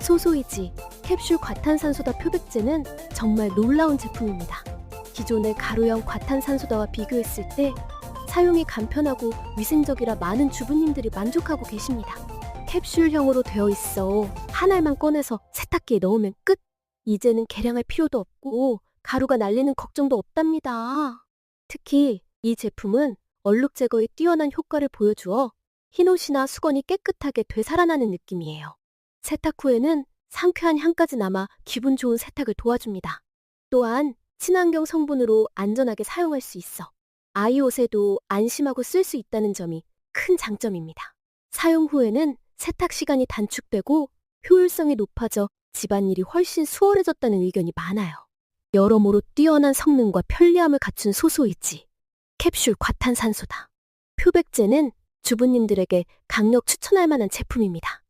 소소이지 캡슐 과탄산소다 표백제는 정말 놀라운 제품입니다. 기존의 가루형 과탄산소다와 비교했을 때 사용이 간편하고 위생적이라 많은 주부님들이 만족하고 계십니다. 캡슐형으로 되어 있어 한 알만 꺼내서 세탁기에 넣으면 끝. 이제는 계량할 필요도 없고 가루가 날리는 걱정도 없답니다. 특히 이 제품은 얼룩 제거에 뛰어난 효과를 보여주어 흰 옷이나 수건이 깨끗하게 되살아나는 느낌이에요. 세탁 후에는 상쾌한 향까지 남아 기분 좋은 세탁을 도와줍니다. 또한 친환경 성분으로 안전하게 사용할 수 있어 아이 옷에도 안심하고 쓸 수 있다는 점이 큰 장점입니다. 사용 후에는 세탁 시간이 단축되고 효율성이 높아져 집안일이 훨씬 수월해졌다는 의견이 많아요. 여러모로 뛰어난 성능과 편리함을 갖춘 소소이지 캡슐 과탄산소다. 표백제는 주부님들에게 강력 추천할 만한 제품입니다.